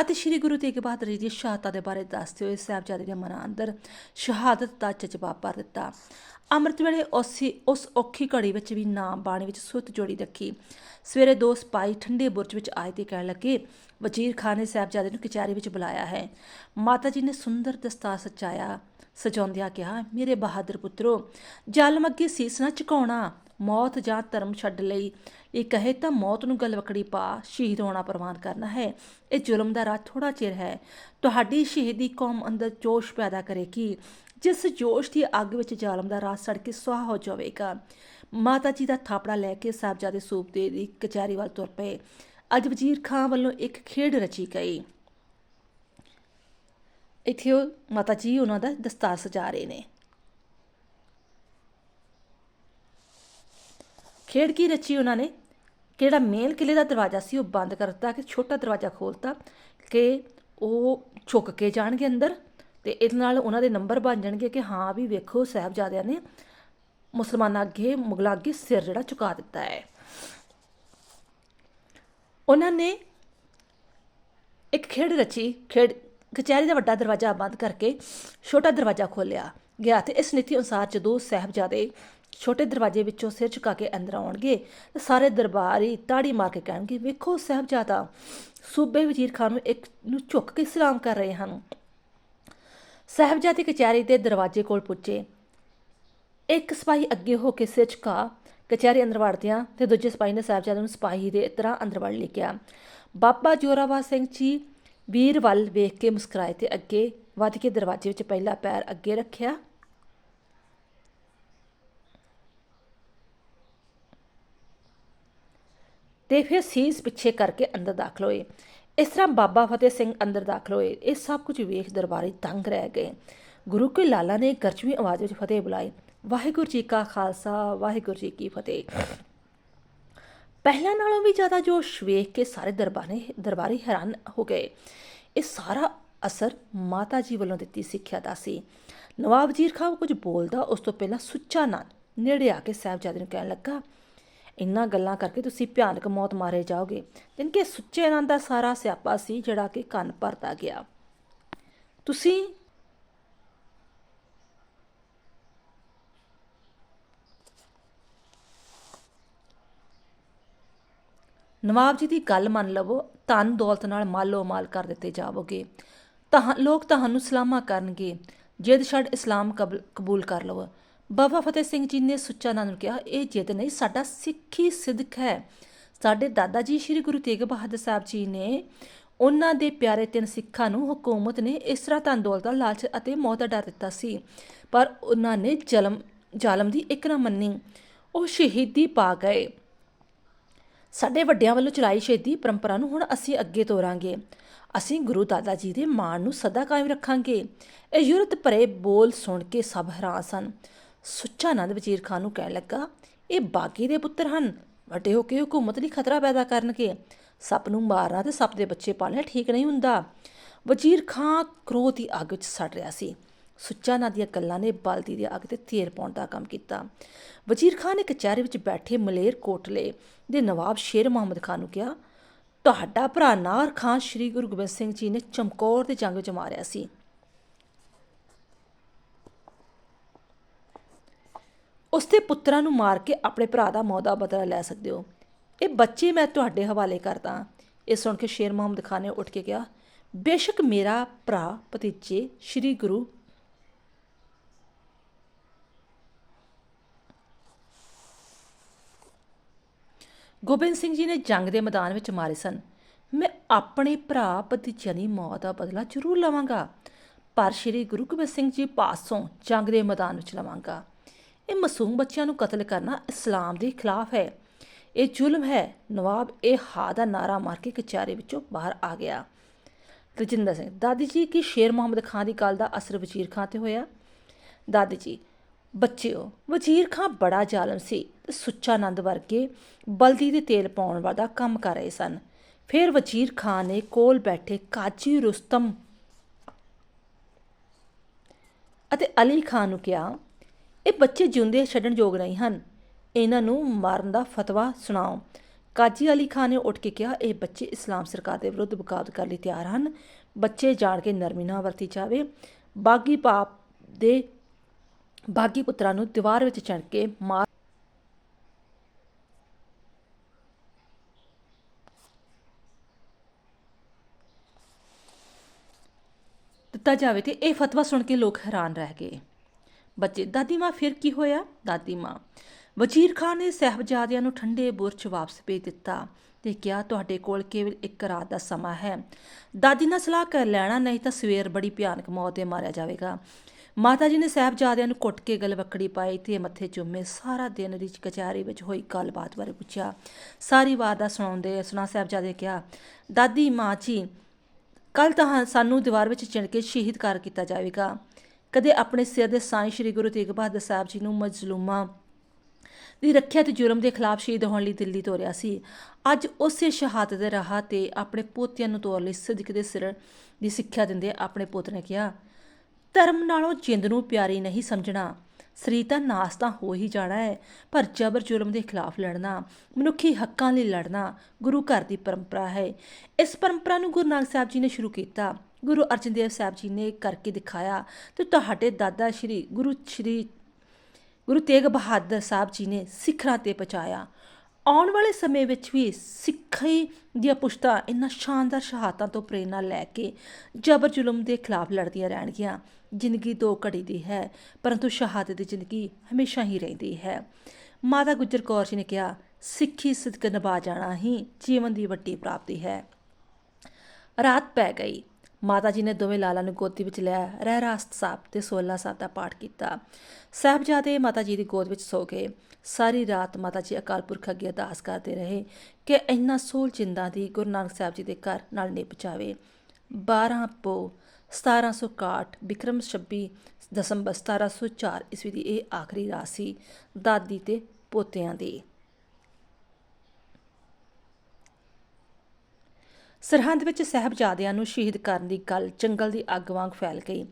ਅਤੇ ਸ੍ਰੀ ਗੁਰੂ ਤੇਗ ਬਹਾਦਰ ਜੀ ਦੀ ਸ਼ਹਾਦਤਾਂ ਦੇ ਬਾਰੇ ਦੱਸਦੇ ਹੋਏ ਸਾਹਿਬਜ਼ਾਦੇ ਦੇ ਮਨਾਂ ਅੰਦਰ ਸ਼ਹਾਦਤ ਦਾ ਜਜ਼ਬਾ ਭਰ ਦਿੱਤਾ। ਅੰਮ੍ਰਿਤ ਵੇਲੇ ਉਸੇ, ਉਸ ਔਖੀ ਘੜੀ ਵਿੱਚ ਵੀ ਨਾਮ ਬਾਣੀ ਵਿੱਚ ਸੁੱਤ ਜੋੜੀ ਰੱਖੀ। ਸਵੇਰੇ ਦੋ ਸਿਪਾਹੀ ਠੰਡੇ ਬੁਰਜ ਵਿੱਚ ਆਏ ਤੇ ਕਹਿਣ ਲੱਗੇ, ਵਜ਼ੀਰ ਖਾਨ ਨੇ ਸਾਹਿਬਜ਼ਾਦੇ ਨੂੰ ਕਚਹਿਰੀ ਵਿੱਚ ਬੁਲਾਇਆ ਹੈ। ਮਾਤਾ ਜੀ ਨੇ ਸੁੰਦਰ ਦਸਤਾਰ ਸਜਾਇਆ, ਸਜਾਉਂਦਿਆਂ ਕਿਹਾ, ਮੇਰੇ ਬਹਾਦਰ ਪੁੱਤਰੋ ਜਲਮ ਅੱਗੇ ਸੀਸ ਨਾ ਝੁਕਾਉਣਾ ਮੌਤ ਜਾਂ ਧਰਮ ਛੱਡ ਲਈ। ਇਹ ਕਹੇ ਤਾਂ ਮੌਤ ਨੂੰ ਗਲਵਕੜੀ ਪਾ, ਸ਼ਹੀਦ ਹੋਣਾ ਪ੍ਰਵਾਨ ਕਰਨਾ ਹੈ। ਇਹ ਜ਼ੁਲਮ ਦਾ ਰਾਹ ਥੋੜਾ ਚਿਰ ਹੈ। ਤੁਹਾਡੀ ਸ਼ਹੀਦੀ ਕੌਮ ਅੰਦਰ ਜੋਸ਼ ਪੈਦਾ ਕਰੇਗੀ। ਜਿਸ ਜੋਸ਼ ਦੀ ਅੱਗ ਵਿੱਚ ਜ਼ਾਲਮ ਦਾ ਰਾਹ ਸੜ ਕੇ ਸੁਆਹ ਹੋ ਜਾਵੇਗਾ। ਮਾਤਾ ਜੀ ਦਾ ਥਾਪੜਾ ਲੈ ਕੇ ਸਾਹਿਬਜ਼ਾਦੇ ਸੂਬਦੇ ਦੀ ਕਚਹਿਰੀ ਵੱਲ ਤੁਰ ਪਏ। ਅੱਜ ਵਜ਼ੀਰ ਖਾਨ ਵੱਲੋਂ ਇੱਕ ਖੇਡ ਰਚੀ ਗਈ। ਇੱਥੇ ਉਹ ਮਾਤਾ ਜੀ ਉਹਨਾਂ ਦਾ ਦਸਤਾਰ ਸਜਾ ਰਹੇ ਨੇ। ਖੇਡ ਕੀ ਰਚੀ ਉਹਨਾਂ ਨੇ? ਕਿਹੜਾ ਮੇਨ ਕਿਲੇ ਦਾ ਦਰਵਾਜ਼ਾ ਸੀ, ਉਹ ਬੰਦ ਕਰ ਦਿੱਤਾ ਕਿ ਛੋਟਾ ਦਰਵਾਜ਼ਾ ਖੋਲਤਾ ਕਿ ਉਹ ਝੁੱਕ ਕੇ ਜਾਣਗੇ ਅੰਦਰ ਤੇ ਇਹਦੇ ਨਾਲ ਉਹਨਾਂ ਦੇ ਨੰਬਰ ਬਣ ਜਾਣਗੇ ਕਿ ਹਾਂ ਵੀ ਵੇਖੋ ਸਾਹਿਬਜ਼ਾਦਿਆਂ ਨੇ ਮੁਸਲਮਾਨਾਂ ਅੱਗੇ, ਮੁਗਲਾਂ ਅੱਗੇ ਸਿਰ ਜਿਹੜਾ ਝੁਕਾ ਦਿੱਤਾ ਹੈ। ਉਹਨਾਂ ਨੇ ਇੱਕ ਖੇਡ ਰਚੀ, ਖੇਡ ਕਚਹਿਰੀ ਦਾ ਵੱਡਾ ਦਰਵਾਜ਼ਾ ਬੰਦ ਕਰਕੇ ਛੋਟਾ ਦਰਵਾਜ਼ਾ ਖੋਲ੍ਹਿਆ ਗਿਆ ਤੇ ਇਸ ਨੀਤੀ ਅਨੁਸਾਰ ਜਦੋਂ ਸਾਹਿਬਜ਼ਾਦੇ ਛੋਟੇ ਦਰਵਾਜ਼ੇ ਵਿੱਚੋਂ ਸਿਰ ਝੁਕਾ ਕੇ ਅੰਦਰ ਆਉਣਗੇ ਤਾਂ ਸਾਰੇ ਦਰਬਾਰੀ ਤਾੜੀ ਮਾਰ ਕੇ ਕਹਿਣਗੇ, ਵੇਖੋ ਸਾਹਿਬਜ਼ਾਦਾ, ਸੂਬੇ ਵਜ਼ੀਰ ਖਾਨ ਨੂੰ ਇੱਕ ਨੂੰ ਝੁੱਕ ਕੇ ਸਲਾਮ ਕਰ ਰਹੇ ਹਨ। ਸਾਹਿਬਜ਼ਾਦੇ ਕਚਹਿਰੀ ਦੇ ਦਰਵਾਜ਼ੇ ਕੋਲ ਪੁੱਜੇ। ਇੱਕ ਸਿਪਾਹੀ ਅੱਗੇ ਹੋ ਕੇ ਸਿਰ ਝੁਕਾ ਕਚਹਿਰੀ ਅੰਦਰ ਵੜਦਿਆਂ ਤੇ ਦੂਜੇ ਸਿਪਾਹੀ ਨੇ ਸਾਹਿਬਜ਼ਾਦੇ ਨੂੰ ਸਿਪਾਹੀ ਦੇ ਤਰ੍ਹਾਂ ਅੰਦਰ ਵੜ ਲਿਆ ਬਾਬਾ ਜੋਰਾਵਾ ਸਿੰਘ ਜੀ, ਵੀਰ ਵੱਲ ਵੇਖ ਕੇ ਮੁਸਕਰਾਏ ਤੇ ਅੱਗੇ ਵੱਧ ਕੇ ਦਰਵਾਜ਼ੇ ਵਿੱਚ ਪਹਿਲਾ ਪੈਰ ਅੱਗੇ ਰੱਖਿਆ। ਤੇ ਫਿਰ ਸੀਸ ਪਿੱਛੇ ਕਰਕੇ ਅੰਦਰ ਦਾਖਲ ਹੋਏ। ਇਸ ਤਰ੍ਹਾਂ ਬਾਬਾ ਫਤਿਹ ਸਿੰਘ ਅੰਦਰ ਦਾਖਲ ਹੋਏ। ਇਹ ਸਭ ਕੁਝ ਵੇਖ ਦਰਬਾਰੀ ਤੰਗ ਰਹਿ ਗਏ। ਗੁਰੂ ਕੇ ਲਾਲਾ ਨੇ ਗਰਜਵੀਂ ਆਵਾਜ਼ ਵਿੱਚ ਫਤਿਹ ਬੁਲਾਈ। ਵਾਹਿਗੁਰੂ ਜੀ ਕਾ ਖਾਲਸਾ, ਵਾਹਿਗੁਰੂ ਜੀ ਕੀ ਫਤਿਹ। ਪਹਿਲਾਂ ਨਾਲੋਂ ਵੀ ਜ਼ਿਆਦਾ ਜੋਸ਼ ਵੇਖ ਕੇ ਸਾਰੇ ਦਰਬਾਰੇ, ਦਰਬਾਰੀ ਹੈਰਾਨ ਹੋ ਗਏ। ਇਹ ਸਾਰਾ ਅਸਰ ਮਾਤਾ ਜੀ ਵੱਲੋਂ ਦਿੱਤੀ ਸਿੱਖਿਆ ਦਾ ਸੀ। ਨਵਾਬ ਵਜ਼ੀਰ ਖਾਨ ਕੁਝ ਬੋਲਦਾ, ਉਸ ਤੋਂ ਪਹਿਲਾਂ ਸੁੱਚਾ ਨਾਂ ਨੇੜੇ ਆ ਕੇ ਸਾਹਿਬਜ਼ਾਦੇ ਨੂੰ ਕਹਿਣ ਲੱਗਾ ਇੰਨਾ ਗੱਲਾਂ ਕਰਕੇ ਤੁਸੀਂ ਭਿਆਨਕ ਮੌਤ ਮਾਰੇ ਜਾਓਗੇ। ਕਿ ਸੁੱਚੇ ਨਾਂ ਦਾ ਸਾਰਾ ਸਿਆਪਾ ਸੀ, ਜਿਹੜਾ ਕਿ ਕੰਨ ਭਰਦਾ ਗਿਆ। ਤੁਸੀਂ ਨਵਾਬ ਜੀ ਦੀ ਗੱਲ ਮੰਨ ਲਵੋ, ਧਨ ਦੌਲਤ ਨਾਲ ਮਾਲੋ ਮਾਲ ਕਰ ਦਿੱਤੇ ਜਾਵੋਗੇ। ਤਾਂ ਲੋਕ ਤੁਹਾਨੂੰ ਸਲਾਮਾ ਕਰਨਗੇ। ਜਿੱਦ ਛੱਡ ਇਸਲਾਮ ਕਬਲ- ਕਬੂਲ ਕਰ ਲਵੋ। ਬਾਬਾ ਫਤਿਹ ਸਿੰਘ ਜੀ ਨੇ ਸੁੱਚਾ ਨੰਦ ਨੂੰ ਕਿਹਾ ਇਹ ਜਿੱਦ ਨਹੀਂ, ਸਾਡਾ ਸਿੱਖੀ ਸਿੱਧਕ ਹੈ। ਸਾਡੇ ਦਾਦਾ ਜੀ ਸ੍ਰੀ ਗੁਰੂ ਤੇਗ ਬਹਾਦਰ ਸਾਹਿਬ ਜੀ ਨੇ ਉਹਨਾਂ ਦੇ ਪਿਆਰੇ ਤਿੰਨ ਸਿੱਖਾਂ ਨੂੰ ਹਕੂਮਤ ਨੇ ਇਸ ਤਰ੍ਹਾਂ ਧਨ ਦੌਲਤ ਦਾ ਲਾਲਚ ਅਤੇ ਮੌਤ ਦਾ ਡਰ ਦਿੱਤਾ ਸੀ, ਪਰ ਉਹਨਾਂ ਨੇ ਜ਼ਲਮ, ਜ਼ਾਲਮ ਦੀ ਇੱਕ ਨਾ ਮੰਨੀ, ਉਹ ਸ਼ਹੀਦੀ ਪਾ ਗਏ। ਸਾਡੇ ਵੱਡਿਆਂ ਵੱਲੋਂ ਚਲਾਈ ਸ਼ਹੀਦੀ ਪਰੰਪਰਾ ਨੂੰ ਹੁਣ ਅਸੀਂ ਅੱਗੇ ਤੋਰਾਂਗੇ। ਅਸੀਂ ਗੁਰੂ ਦਾਦਾ ਜੀ ਦੇ ਮਾਣ ਨੂੰ ਸਦਾ ਕਾਇਮ ਰੱਖਾਂਗੇ। ਇਹ ਯੁਰਤ ਭਰੇ ਬੋਲ ਸੁਣ ਕੇ ਸਭ ਹੈਰਾਨ ਸਨ। ਸੁੱਚਾ ਨੰਦ ਵਜ਼ੀਰ ਖਾਨ ਨੂੰ ਕਹਿਣ ਲੱਗਾ, ਇਹ ਬਾਗੀ ਦੇ ਪੁੱਤਰ ਹਨ। ਵੱਡੇ ਹੋ ਕੇ ਹਕੂਮਤ ਲਈ ਖਤਰਾ ਪੈਦਾ ਕਰਨਗੇ। ਸੱਪ ਨੂੰ ਮਾਰਨਾ ਤੇ ਸੱਪ ਦੇ ਬੱਚੇ ਪਾਲਣਾ ਠੀਕ ਨਹੀਂ ਹੁੰਦਾ। ਵਜ਼ੀਰ ਖਾਨ ਕ੍ਰੋਧ ਦੀ ਅੱਗ ਵਿੱਚ ਸੜ ਰਿਹਾ ਸੀ। ਸੁੱਚਾ ਨਾਂ ਦੀਆਂ ਗੱਲਾਂ ਨੇ ਬਲਦੀ ਦੀ ਅੱਗ ਤੇ ਤੇਲ ਪਾਉਣ ਦਾ ਕੰਮ ਕੀਤਾ। ਵਜ਼ੀਰ ਖਾਨ ਨੇ ਕਚਹਿਰੀ ਵਿੱਚ ਬੈਠੇ ਮਲੇਰ ਕੋਟਲੇ ਦੇ ਨਵਾਬ ਸ਼ੇਰ ਮੁਹੰਮਦ ਖਾਨ ਨੂੰ ਕਿਹਾ, ਤੁਹਾਡਾ ਭਰਾ ਨਾਰ ਖਾਨ ਸ੍ਰੀ ਗੁਰੂ ਗੋਬਿੰਦ ਸਿੰਘ ਜੀ ਨੇ ਚਮਕੌਰ ਦੇ ਜੰਗ ਵਿੱਚ ਮਾਰਿਆ ਸੀ। ਉਸ ਦੇ ਪੁੱਤਰਾਂ ਨੂੰ ਮਾਰ ਕੇ ਆਪਣੇ ਭਰਾ ਦਾ ਮੌਤ ਦਾ ਬਦਲਾ ਲੈ ਸਕਦੇ ਹੋ। ਇਹ ਬੱਚੇ ਮੈਂ ਤੁਹਾਡੇ ਹਵਾਲੇ ਕਰਦਾ। ਇਹ ਸੁਣ ਕੇ ਸ਼ੇਰ ਮੁਹੰਮਦ ਖਾਨ ਨੇ ਉੱਠ ਕੇ ਕਿਹਾ, ਬੇਸ਼ੱਕ ਮੇਰਾ ਭਰਾ ਭਤੀਜੇ ਸ੍ਰੀ ਗੁਰੂ ਗੋਬਿੰਦ ਸਿੰਘ ਜੀ ਨੇ ਜੰਗ ਦੇ ਮੈਦਾਨ ਵਿੱਚ ਮਾਰੇ ਸਨ। ਮੈਂ ਆਪਣੇ ਭਰਾ ਭਤੀਜਿਆਂ ਦੀ ਮੌਤ ਦਾ ਬਦਲਾ ਜ਼ਰੂਰ ਲਵਾਂਗਾ, ਪਰ ਸ੍ਰੀ ਗੁਰੂ ਗੋਬਿੰਦ ਸਿੰਘ ਜੀ ਪਾਸੋਂ ਜੰਗ ਦੇ ਮੈਦਾਨ ਵਿੱਚ ਲਵਾਂਗਾ। ਇਹ ਮਾਸੂਮ ਬੱਚਿਆਂ ਨੂੰ ਕਤਲ ਕਰਨਾ ਇਸਲਾਮ ਦੇ ਖਿਲਾਫ ਹੈ। ਇਹ ਜ਼ੁਲਮ ਹੈ। ਨਵਾਬ ਇਹ ਹਾ ਦਾ ਨਾਰਾ ਮਾਰ ਕੇ ਕਚਹਿਰੇ ਵਿੱਚੋਂ ਬਾਹਰ ਆ ਗਿਆ। ਰਜਿੰਦਰ ਸਿੰਘ, ਦਾਦੀ ਜੀ, ਕੀ ਸ਼ੇਰ ਮੁਹੰਮਦ ਖਾਨ ਦੀ ਗੱਲ ਦਾ ਅਸਰ ਵਜ਼ੀਰ ਖਾਨ ਤੇ ਹੋਇਆ? ਦਾਦੀ ਜੀ, ਬੱਚਿਓ, ਵਜ਼ੀਰ ਖਾਨ ਬੜਾ ਜ਼ਾਲਮ ਸੀ ਤੇ ਸੁੱਚਾ ਆਨੰਦ ਵਰਗੇ ਬਲਦੀ ਦੇ ਤੇਲ ਪਾਉਣ ਵਾਲਾ ਕੰਮ ਕਰ ਰਹੇ ਸਨ। ਫਿਰ ਵਜ਼ੀਰ ਖਾਨ ਨੇ ਕੋਲ ਬੈਠੇ ਕਾਜੀ ਰੁਸਤਮ ਅਤੇ ਅਲੀ ਖਾਨ ਨੂੰ ਕਿਹਾ ਇਹ ਬੱਚੇ ਜਿਉਂਦੇ ਛੱਡਣ ਯੋਗ ਨਹੀਂ ਹਨ। ਇਹਨਾਂ ਨੂੰ ਮਾਰਨ ਦਾ ਫਤਵਾ ਸੁਣਾਓ। ਕਾਜੀ ਅਲੀ ਖਾਨ ਨੇ ਉੱਠ ਕੇ ਕਿਹਾ, ਇਹ ਬੱਚੇ ਇਸਲਾਮ ਸਰਕਾਰ ਦੇ ਵਿਰੁੱਧ ਬਗਾਵਤ ਕਰਨ ਲਈ ਤਿਆਰ ਹਨ। ਬੱਚੇ ਜਾਣ ਕੇ ਨਰਮੀ ਨਾ ਵਰਤੀ ਜਾਵੇ। ਬਾਗੀ ਪਾਪ ਦੇ ਬਾਗੀ ਪੁੱਤਰਾਂ ਨੂੰ ਦੀਵਾਰ ਵਿੱਚ ਚੜ ਕੇ ਮਾਰ ਦਿੱਤਾ ਜਾਵੇ ਤੇ ਇਹ ਫਤਵਾ ਸੁਣ ਕੇ ਲੋਕ ਹੈਰਾਨ ਰਹਿ ਗਏ। ਬੱਚੇ, ਦਾਦੀ ਮਾਂ ਫਿਰ ਕੀ ਹੋਇਆ? ਦਾਦੀ ਮਾਂ ਵਜ਼ੀਰ ਖਾਨ ਨੇ ਸਹਿਬਜ਼ਾਦਿਆਂ ਨੂੰ ਠੰਡੇ ਬੁਰਜ ਵਾਪਸ ਭੇਜ ਦਿੱਤਾ ਤੇ ਕਿਹਾ, ਤੁਹਾਡੇ ਕੋਲ ਕੇਵਲ ਇੱਕ ਰਾਤ ਦਾ ਸਮਾਂ ਹੈ। ਦਾਦੀ ਨਾਲ ਸਲਾਹ ਕਰ ਲੈਣਾ, ਨਹੀਂ ਤਾਂ ਸਵੇਰ ਬੜੀ ਭਿਆਨਕ ਮੌਤ ਤੇ ਮਾਰਿਆ ਜਾਵੇਗਾ। ਮਾਤਾ ਜੀ ਨੇ ਸਹਿਬਜ਼ਾਦਿਆਂ ਨੂੰ ਕੁੱਟ ਕੇ ਗਲਵੱਕੜੀ ਪਾਈ ਤੇ ਮੱਥੇ ਚੁੰਮੇ ਸਾਰਾ ਦਿਨ ਦੀ ਕਚਹਿਰੀ ਵਿੱਚ ਹੋਈ ਗੱਲਬਾਤ ਬਾਰੇ ਪੁੱਛਿਆ। ਸਾਰੀ ਵਾਰਦਾਤ ਸੁਣਾਉਂਦੇ ਸੁਣਾ ਸਾਹਿਬਜ਼ਾਦੇ ਕਿਹਾ, ਦਾਦੀ ਮਾਂ ਜੀ ਕੱਲ ਤਾਂ ਸਾਨੂੰ ਦੀਵਾਰ ਵਿੱਚ ਚਿਣ ਕੇ ਸ਼ਹੀਦ ਕਰ ਕੀਤਾ ਜਾਵੇਗਾ। ਕਦੇ ਆਪਣੇ ਸਿਰ ਦੇ ਸਾਈਂ ਸ੍ਰੀ ਗੁਰੂ ਤੇਗ ਬਹਾਦਰ ਸਾਹਿਬ ਜੀ ਨੂੰ ਮਜ਼ਲੂਮਾਂ ਦੀ ਰੱਖਿਆ ਤੇ ਜੁਰਮ ਦੇ ਖਿਲਾਫ ਸ਼ਹੀਦ ਹੋਣ ਲਈ ਦਿੱਲੀ ਤੋਰਿਆ ਸੀ। ਅੱਜ ਉਸੇ ਸ਼ਹਾਦਤ ਦੇ ਰਾਹ ਤੇ ਆਪਣੇ ਪੋਤਿਆਂ ਨੂੰ ਤੋਰ ਲਈ ਸਿੱਧਕ ਦੇ ਸਿਰ ਦੀ ਸਿੱਖਿਆ ਦਿੰਦੇ ਆਪਣੇ ਪੁੱਤ ਨੇ ਕਿਹਾ, ਧਰਮ ਨਾਲੋਂ ਜਿੰਦ ਨੂੰ ਪਿਆਰੀ ਨਹੀਂ ਸਮਝਣਾ। ਸਰੀਰ ਤਾਂ ਨਾਸ ਤਾਂ ਹੋ ਹੀ ਜਾਣਾ ਹੈ, ਪਰ ਜ਼ਬਰ ਜ਼ੁਲਮ ਦੇ ਖਿਲਾਫ ਲੜਨਾ, ਮਨੁੱਖੀ ਹੱਕਾਂ ਲਈ ਲੜਨਾ ਗੁਰੂ ਘਰ ਦੀ ਪਰੰਪਰਾ ਹੈ। ਇਸ ਪਰੰਪਰਾ ਨੂੰ ਗੁਰੂ ਨਾਨਕ ਸਾਹਿਬ ਜੀ ਨੇ ਸ਼ੁਰੂ ਕੀਤਾ। ਗੁਰੂ ਅਰਜਨ ਦੇਵ ਸਾਹਿਬ ਜੀ ਨੇ ਕਰਕੇ ਦਿਖਾਇਆ ਤੇ ਤੁਹਾਡੇ ਦਾਦਾ ਸ਼੍ਰੀ ਗੁਰੂ ਸ਼੍ਰੀ ਗੁਰੂ ਤੇਗ ਬਹਾਦਰ ਸਾਹਿਬ ਜੀ ਨੇ ਸਿਖਰਾਂ ਤੇ ਪਹੁੰਚਾਇਆ। ਆਉਣ ਵਾਲੇ ਸਮੇਂ ਵਿੱਚ ਵੀ ਸਿੱਖੀ ਦੀਆਂ ਪੁਸ਼ਤਾਂ ਇਨ੍ਹਾਂ ਸ਼ਾਨਦਾਰ ਸ਼ਹਾਦਤਾਂ ਤੋਂ ਪ੍ਰੇਰਣਾ ਲੈ ਕੇ ਜ਼ਬਰ ਜ਼ੁਲਮ ਦੇ ਖਿਲਾਫ ਲੜਦੀਆਂ ਰਹਿਣਗੀਆਂ। ਜ਼ਿੰਦਗੀ ਦੋ ਘੜੀ ਦੀ ਹੈ, ਪਰੰਤੂ ਸ਼ਹਾਦਤ ਦੀ ਜ਼ਿੰਦਗੀ ਹਮੇਸ਼ਾ ਹੀ ਰਹਿੰਦੀ ਹੈ। ਮਾਤਾ ਗੁਜਰ ਕੌਰ ਜੀ ਨੇ ਕਿਹਾ, ਸਿੱਖੀ ਸਦਕ ਨਿਭਾ ਜਾਣਾ ਹੀ ਜੀਵਨ ਦੀ ਵੱਡੀ ਪ੍ਰਾਪਤੀ ਹੈ। ਰਾਤ ਪੈ ਗਈ। ਮਾਤਾ ਜੀ ਨੇ ਦੋਵੇਂ ਲਾਲਾਂ ਨੂੰ ਗੋਦੀ ਵਿੱਚ ਲਿਆ ਰਹਿ ਰਾਸਤ ਸਾਹਿਬ ਤੇ 16 ਸਾਹਿਬ ਦਾ ਪਾਠ ਕੀਤਾ। ਸਾਹਿਬਜ਼ਾਦੇ ਮਾਤਾ ਜੀ ਦੀ ਗੋਦ ਵਿੱਚ ਸੋ ਗਏ। ਸਾਰੀ ਰਾਤ ਮਾਤਾ ਜੀ ਅਕਾਲ ਪੁਰਖ ਅੱਗੇ ਅਰਦਾਸ ਕਰਦੇ ਰਹੇ ਕਿ ਇੰਨਾ ਸੋਲ ਜਿੰਦਾ ਦੀ ਗੁਰੂ ਨਾਨਕ ਸਾਹਿਬ ਜੀ ਦੇ ਘਰ ਨਾਲ ਨਿਪ ਜਾਵੇ। 12 ਪੋ 1761 ਬਿਕਰਮ 26 ਦਸੰਬਰ 1704 ਈਸਵੀ ਦੀ ਇਹ ਆਖਰੀ ਰਾਤ ਸੀ ਦਾਦੀ ਤੇ ਪੋਤਿਆਂ ਦੀ। ਸਰਹੰਦ ਵਿੱਚ ਸਹਿਬਜ਼ਾਦਿਆਂ ਨੂੰ ਸ਼ਹੀਦ ਕਰਨ ਦੀ ਗੱਲ ਜੰਗਲ ਦੀ ਅੱਗ ਵਾਂਗ ਫੈਲ ਗਈ।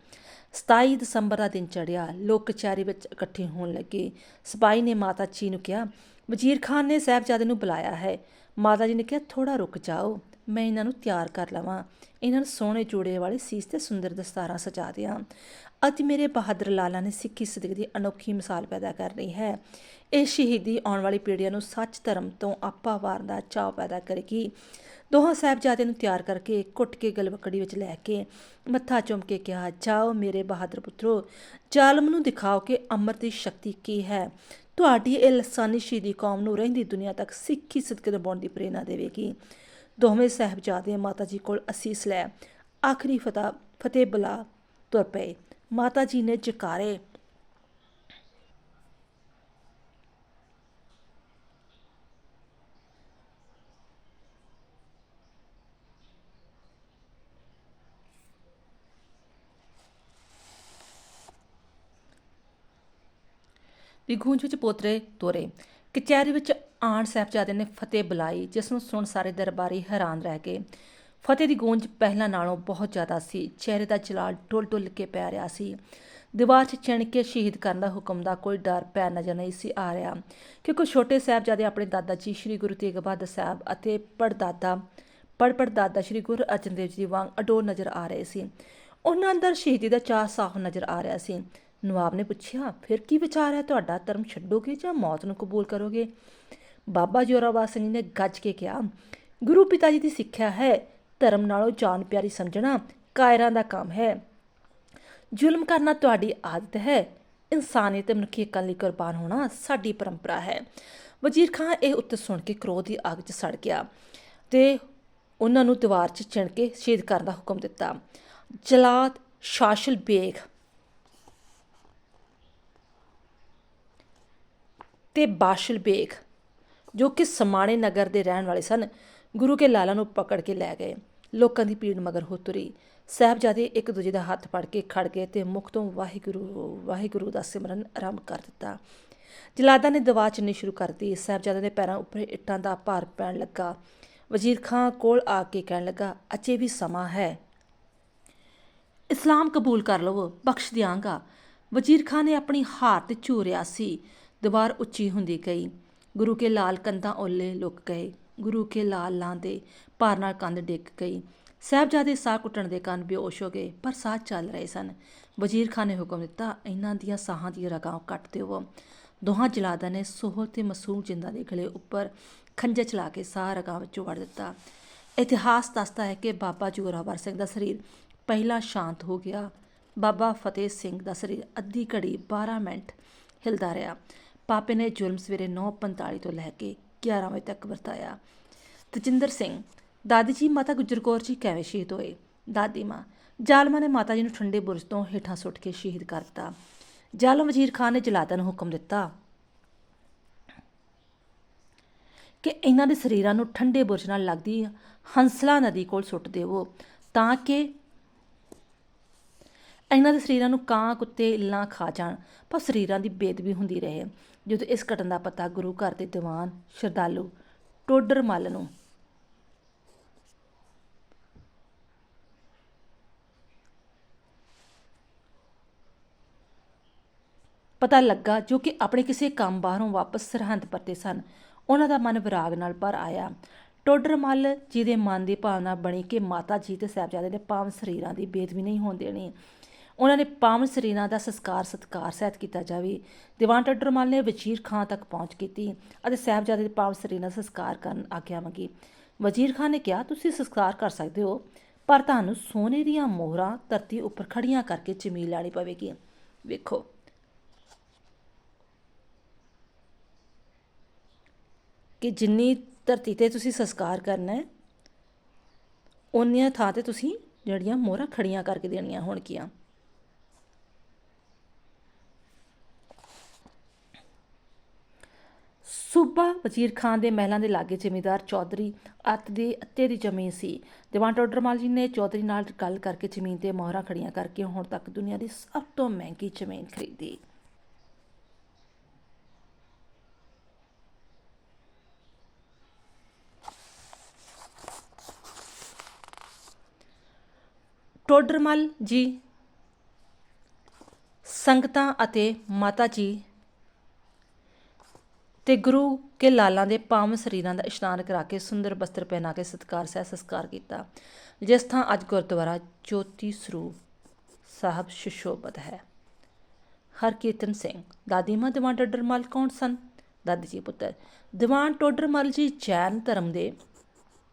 27 ਦਸੰਬਰ ਦਾ ਦਿਨ ਚੜਿਆ ਲੋਕ ਕਚਹਿਰੀ ਵਿੱਚ ਇਕੱਠੇ ਹੋਣ ਲੱਗੇ। ਸਿਪਾਹੀ ਨੇ ਮਾਤਾ ਜੀ ਨੂੰ ਕਿਹਾ, ਵਜ਼ੀਰ ਖਾਨ ਨੇ ਸਹਿਬਜ਼ਾਦੇ ਨੂੰ ਬੁਲਾਇਆ ਹੈ। ਮਾਤਾ ਜੀ ਨੇ ਕਿਹਾ ਥੋੜਾ ਰੁਕ ਜਾਓ। ਮੈਂ ਇਹਨਾਂ ਨੂੰ ਤਿਆਰ ਕਰ ਲਵਾਂ। ਇਹਨਾਂ ਨੂੰ ਸੋਹਣੇ ਜੋੜੇ ਵਾਲੇ ਸੀਸ ਤੇ ਸੁੰਦਰ ਦਸਤਾਰਾਂ ਸਜਾ ਦਿਆਂ। ਅਤੇ ਮੇਰੇ ਬਹਾਦਰ ਲਾਲਾ ਨੇ ਸਿੱਖੀ ਸਿੱਧਕ ਦੀ ਅਨੋਖੀ ਮਿਸਾਲ ਪੈਦਾ ਕਰ ਰਹੀ ਹੈ। ਇਹ ਸ਼ਹੀਦੀ ਆਉਣ ਵਾਲੀ ਪੀੜ੍ਹੀਆਂ ਨੂੰ ਸੱਚ ਧਰਮ ਤੋਂ ਆਪਾ ਵਾਰ ਦਾ ਚਾਅ ਪੈਦਾ ਕਰੇਗੀ। ਦੋਹਾਂ ਸਾਹਿਬਜ਼ਾਦਿਆਂ ਨੂੰ ਤਿਆਰ ਕਰਕੇ ਕੁੱਟ ਕੇ ਗਲਵਕੜੀ ਵਿੱਚ ਲੈ ਕੇ ਮੱਥਾ ਚੁੰਮ ਕੇ ਕਿਹਾ, ਜਾਓ ਮੇਰੇ ਬਹਾਦਰ ਪੁੱਤਰੋ, ਜ਼ਾਲਮ ਨੂੰ ਦਿਖਾਓ ਕਿ ਅੰਮ੍ਰਿਤ ਦੀ ਸ਼ਕਤੀ ਕੀ ਹੈ। ਤੁਹਾਡੀ ਇਹ ਲਸਾਨੀ ਸ਼ਹੀਦੀ ਕੌਮ ਨੂੰ ਰਹਿੰਦੀ ਦੁਨੀਆ ਤੱਕ ਸਿੱਖੀ ਸਿੱਧਕ ਨਿਭਾਉਣ ਦੀ ਪ੍ਰੇਰਣਾ ਦੇਵੇਗੀ। ਦੋਵੇਂ ਸਾਹਿਬਜ਼ਾਦੇ ਮਾਤਾ ਜੀ ਕੋਲ ਅਸੀਸ ਲੈ ਆਖਰੀ ਫਤਿਹ ਫਤਿਹ ਬੁਲਾ ਤੁਰ ਪਏ। ਮਾਤਾ ਜੀ ਨੇ ਜਕਾਰੇ ਦੀ ਗੂੰਜ ਵਿੱਚ ਪੋਤਰੇ ਤੋਰੇ। ਕਚਹਿਰੀ ਵਿੱਚ ਆਣ ਸਾਹਿਬਜ਼ਾਦੇ ਨੇ ਫਤਿਹ ਬੁਲਾਈ, ਜਿਸ ਨੂੰ ਸੁਣ ਸਾਰੇ ਦਰਬਾਰੀ ਹੈਰਾਨ ਰਹਿ ਗਏ। ਫਤਿਹ ਦੀ ਗੂੰਜ ਪਹਿਲਾਂ ਨਾਲੋਂ ਬਹੁਤ ਜ਼ਿਆਦਾ ਸੀ। ਚਿਹਰੇ ਦਾ ਜਲਾਲ ਡੁੱਲ ਡੁੱਲ ਕੇ ਪੈ ਰਿਹਾ ਸੀ। ਦੀਵਾਰ 'ਚ ਚਿਣ ਕੇ ਸ਼ਹੀਦ ਕਰਨ ਦਾ ਹੁਕਮ ਦਾ ਕੋਈ ਡਰ ਪੈ ਨਜ਼ਰ ਨਹੀਂ ਸੀ ਆ ਰਿਹਾ। ਕਿਉਂਕਿ ਛੋਟੇ ਸਾਹਿਬਜ਼ਾਦੇ ਆਪਣੇ ਦਾਦਾ ਜੀ ਸ੍ਰੀ ਗੁਰੂ ਤੇਗ ਬਹਾਦਰ ਸਾਹਿਬ ਅਤੇ ਪੜਦਾਦਾ, ਪੜਪੜ ਦਾਦਾ ਸ੍ਰੀ ਗੁਰੂ ਅਰਜਨ ਦੇਵ ਜੀ ਵਾਂਗ ਅਡੋਲ ਨਜ਼ਰ ਆ ਰਹੇ ਸੀ। ਉਹਨਾਂ ਅੰਦਰ ਸ਼ਹੀਦੀ ਦਾ ਚਾਹ ਸਾਫ਼ ਨਜ਼ਰ ਆ ਰਿਹਾ ਸੀ। ਨਵਾਬ ਨੇ ਪੁੱਛਿਆ, ਫਿਰ ਕੀ ਵਿਚਾਰ ਹੈ ਤੁਹਾਡਾ? ਧਰਮ ਛੱਡੋਗੇ ਜਾਂ ਮੌਤ ਨੂੰ ਕਬੂਲ ਕਰੋਗੇ? ਬਾਬਾ ਜੋਰਾਵਰ ਸਿੰਘ ਨੇ ਗੱਜ ਕੇ ਕਿਹਾ, ਗੁਰੂ ਪਿਤਾ ਜੀ ਦੀ ਸਿੱਖਿਆ ਹੈ। ਧਰਮ ਨਾਲੋਂ ਜਾਨ ਪਿਆਰੀ ਸਮਝਣਾ ਕਾਇਰਾਂ ਦਾ ਕੰਮ ਹੈ। ਜ਼ੁਲਮ ਕਰਨਾ ਤੁਹਾਡੀ ਆਦਤ ਹੈ। ਇਨਸਾਨੀਅਤ ਤੇ ਮਨੁੱਖੀ ਹੱਕਾਂ ਲਈ ਕੁਰਬਾਨ ਹੋਣਾ ਸਾਡੀ ਪਰੰਪਰਾ ਹੈ। ਵਜ਼ੀਰ ਖਾਨ ਇਹ ਉੱਤਰ ਸੁਣ ਕੇ ਕ੍ਰੋਧ ਦੀ ਅੱਗ 'ਚ ਸੜ ਗਿਆ ਤੇ ਉਹਨਾਂ ਨੂੰ ਦੀਵਾਰ 'ਚ ਚਿਣ ਕੇ ਸ਼ਹੀਦ ਕਰਨ ਦਾ ਹੁਕਮ ਦਿੱਤਾ। ਜਲਾਦ ਸ਼ਾਸ਼ਲ ਬੇਗ ਤੇ ਬਾਸ਼ਲ ਬੇਗ, ਜੋ ਕਿ ਸਮਾਣੇ ਨਗਰ ਦੇ ਰਹਿਣ ਵਾਲੇ ਸਨ, ਗੁਰੂ ਕੇ ਲਾਲਾ ਨੂੰ ਪਕੜ ਕੇ ਲੈ ਗਏ। ਲੋਕਾਂ ਦੀ ਭੀੜ ਮਗਰ ਹੋ ਤੁਰੀ। ਸਾਹਿਬਜ਼ਾਦੇ ਇੱਕ ਦੂਜੇ ਦਾ ਹੱਥ ਫੜ ਕੇ ਖੜ ਗਏ ਤੇ ਮੁਖ ਤੋਂ ਵਾਹਿਗੁਰੂ ਵਾਹਿਗੁਰੂ ਦਾ ਸਿਮਰਨ ਆਰੰਭ ਕਰ ਦਿੱਤਾ। ਜਲਾਦਾ ਨੇ ਦਵਾ ਚੰਨੀ ਸ਼ੁਰੂ ਕਰਤੀ ਸਾਹਿਬਜ਼ਾਦੇ ਦੇ ਪੈਰਾਂ ਉੱਪਰ ਇੱਟਾਂ ਦਾ ਭਾਰ ਪੈਣ ਲੱਗਾ। ਵਜ਼ੀਰ ਖਾਂ ਕੋਲ ਆ ਕੇ ਕਹਿਣ ਲੱਗਾ, ਅਜੇ ਵੀ ਸਮਾਂ ਹੈ। ਇਸਲਾਮ ਕਬੂਲ ਕਰ ਲਵੋ, ਬਖਸ਼ ਦਿਆਂਗਾ। ਵਜ਼ੀਰ ਖਾਨ ਨੇ ਆਪਣੀ ਹਾਰ ਤੇ ਝੂਰਿਆ ਸੀ। ਦੀਵਾਰ ਉੱਚੀ ਹੁੰਦੀ ਗਈ। ਗੁਰੂ ਕੇ ਲਾਲ ਕੰਧਾਂ ਓਲੇ ਲੁਕ ਗਏ। ਗੁਰੂ ਕੇ ਲਾਲ ਲਾਂ ਦੇ ਭਾਰ ਨਾਲ ਕੰਧ ਡਿੱਗ ਗਈ। ਸਾਹਿਬਜ਼ਾਦੇ ਸਾਹ ਕੁੱਟਣ ਦੇ ਕਾਰਨ ਬੇਹੋਸ਼ ਹੋ ਗਏ, ਪਰ ਸਾਹ ਚੱਲ ਰਹੇ ਸਨ। ਵਜ਼ੀਰ ਖਾਨ ਨੇ ਹੁਕਮ ਦਿੱਤਾ ਇਹਨਾਂ ਦੀਆਂ ਸਾਹਾਂ ਦੀ ਰਗਾਂ ਕੱਟ ਦਿਓ। ਦੋਹਾਂ ਜਲਾਦਾਂ ਨੇ ਸੋਹਲ ਤੇ ਮਾਸੂਮ ਜਿੰਦਾ ਦੇ ਗਲੇ ਉੱਪਰ ਖੰਜਰ ਚਲਾ ਕੇ ਸਾਹ ਰਗਾਂ ਵਿੱਚੋਂ ਵੜ ਦਿੱਤਾ। ਇਤਿਹਾਸ ਦੱਸਦਾ ਹੈ ਕਿ ਬਾਬਾ ਜੋਰਾਵਰ ਸਿੰਘ ਦਾ ਸਰੀਰ ਪਹਿਲਾਂ ਸ਼ਾਂਤ ਹੋ ਗਿਆ। ਬਾਬਾ ਫਤਿਹ ਸਿੰਘ ਦਾ ਸਰੀਰ ਅੱਧੀ ਘੜੀ 12 ਮਿੰਟ ਹਿਲਦਾ ਰਿਹਾ। ਪਾਪੇ ਨੇ ਜ਼ੁਲਮ ਸਵੇਰੇ 9:45 ਤੋਂ ਲੈ ਕੇ 11 ਵਜੇ ਤੱਕ ਵਰਤਾਇਆ। ਤਜਿੰਦਰ ਸਿੰਘ, ਦਾਦੀ ਜੀ ਮਾਤਾ ਗੁਜਰ ਕੌਰ ਜੀ ਕਿਵੇਂ ਸ਼ਹੀਦ ਹੋਏ? ਦਾਦੀ ਮਾਂ, ਜ਼ਾਲਮਾਂ ਨੇ ਮਾਤਾ ਜੀ ਨੂੰ ਠੰਡੇ ਬੁਰਜ ਤੋਂ ਹੇਠਾਂ ਸੁੱਟ ਕੇ ਸ਼ਹੀਦ ਕਰ ਦਿੱਤਾ। ਜ਼ਾਲਮ ਵਜ਼ੀਰ ਖਾਨ ਨੇ ਜਲਾਦਾਂ ਨੂੰ ਹੁਕਮ ਦਿੱਤਾ ਕਿ ਇਹਨਾਂ ਦੇ ਸਰੀਰਾਂ ਨੂੰ ਠੰਡੇ ਬੁਰਜ ਨਾਲ ਲੱਗਦੀ ਹੰਸਲਾ ਨਦੀ ਕੋਲ ਸੁੱਟ ਦੇਵੋ ਤਾਂ ਕਿ ਇਹਨਾਂ ਦੇ ਸਰੀਰਾਂ ਨੂੰ ਕਾਂ, ਕੁੱਤੇ ਇੱਲਾਂ ਖਾ ਜਾਣ, ਪਰ ਸਰੀਰਾਂ ਦੀ ਬੇਦਬੀ ਹੁੰਦੀ ਰਹੇ। ਜਦੋਂ ਇਸ ਘਟਨਾ ਦਾ ਪਤਾ ਗੁਰੂ ਘਰ ਦੇ ਦੀਵਾਨ ਸ਼ਰਧਾਲੂ ਟੋਡਰ ਮੱਲ ਨੂੰ ਪਤਾ ਲੱਗਾ, ਜੋ ਕਿ ਆਪਣੇ ਕਿਸੇ ਕੰਮ ਬਾਹਰੋਂ ਵਾਪਸ ਸਰਹੰਦ ਪਰਤੇ ਸਨ, ਉਹਨਾਂ ਦਾ ਮਨ ਵਿਰਾਗ ਨਾਲ ਭਰ ਆਇਆ। ਟੋਡਰ ਮੱਲ ਜੀ ਦੇ ਮਨ ਦੀ ਭਾਵਨਾ ਬਣੀ ਕਿ ਮਾਤਾ ਜੀ ਤੇ ਸਾਹਿਬਜ਼ਾਦੇ ਦੇ ਪਾਵਨ ਸਰੀਰਾਂ ਦੀ ਬੇਦਬੀ ਨਹੀਂ ਹੋਣ ਦੇਣੀ ਉਹਨਾਂ ਨੇ ਪਾਵਨ ਸਰੀਰਾਂ ਦਾ ਸੰਸਕਾਰ ਸਤਕਾਰ ਸਹਿਤ ਕੀਤਾ ਜਾਵੇ। ਦੀਵਾਨ ਟੋਡਰ ਨੇ ਵਜ਼ੀਰ ਖਾਨ ਤੱਕ ਪਹੁੰਚ ਕੀਤੀ ਅਤੇ ਸਾਹਿਬਜ਼ਾਦੇ ਦੇ ਪਾਵਨ ਸਰੀਰਾਂ ਦਾ ਸੰਸਕਾਰ ਕਰਨ ਆਗਿਆ ਮੰਗੀ। ਵਜ਼ੀਰ ਖਾਨ ਨੇ ਕਿਹਾ, ਤੁਸੀਂ ਸੰਸਕਾਰ ਕਰ ਸਕਦੇ ਹੋ, ਪਰ ਤੁਹਾਨੂੰ ਸੋਨੇ ਦੀਆਂ ਮੋਹਰਾਂ ਧਰਤੀ ਉੱਪਰ ਖੜੀਆਂ ਕਰਕੇ ਜ਼ਮੀਨ ਲੈਣੀ ਪਵੇਗੀ। ਵੇਖੋ। ਕਿ ਜਿੰਨੀ ਧਰਤੀ ਤੇ ਤੁਸੀਂ ਸੰਸਕਾਰ ਕਰਨਾ ਹੈ, ਓਨੀਆਂ ਥਾਂ ਤੇ ਤੁਸੀਂ ਜਿਹੜੀਆਂ ਮੋਹਰਾਂ ਖੜੀਆਂ ਕਰਕੇ ਦੇਣੀਆਂ ਹੋਣਗੀਆਂ। ਸੂਬਾ ਵਜ਼ੀਰ ਖਾਨ ਦੇ ਮਹਿਲਾਂ ਦੇ ਲਾਗੇ ਜ਼ਿਮੀਂਦਾਰ ਚੌਧਰੀ ਅੱਤ ਦੀ ਅੱਤੇ ਦੀ ਜ਼ਮੀਨ ਸੀ। ਦੀਵਾਨ ਟੋਡਰਮਲ ਜੀ ਨੇ ਚੌਧਰੀ ਨਾਲ ਗੱਲ ਕਰਕੇ ਜ਼ਮੀਨ ਤੇ ਮੋਹਰਾਂ ਖੜੀਆਂ ਕਰਕੇ ਹੁਣ ਤੱਕ ਦੁਨੀਆ ਦੀ ਸਭ ਤੋਂ ਮਹਿੰਗੀ ਜ਼ਮੀਨ ਖਰੀਦੀ। ਟੋਡਰਮਲ ਜੀ, ਸੰਗਤਾਂ ਅਤੇ ਮਾਤਾ ਜੀ ਤੇ ਗੁਰੂ ਕੇ ਲਾਲਾਂ ਦੇ ਪਾਵਨ ਸਰੀਰਾਂ ਦਾ ਇਸ਼ਨਾਨ ਕਰਾ ਕੇ ਸੁੰਦਰ ਬਸਤਰ ਪਹਿਨਾ ਕੇ ਸਤਕਾਰ, ਸਹਿ ਸੰਸਕਾਰ ਕੀਤਾ। ਜਿਸ ਥਾਂ ਅੱਜ ਗੁਰਦੁਆਰਾ ਜੋਤੀ ਸਰੂਪ ਸਾਹਿਬ ਸ਼ਿਸ਼ੋਭਤ ਹੈ। ਹਰਕੀਰਤਨ ਸਿੰਘ, ਦਾਦੀ ਮਾਂ ਦੀਵਾਨ ਟੋਡਰਮਲ ਕੌਣ ਸਨ? ਦਾਦੀ ਜੀ ਪੁੱਤਰ, ਦੀਵਾਨ ਟੋਡਰਮਲ ਜੀ ਜੈਨ ਧਰਮ ਦੇ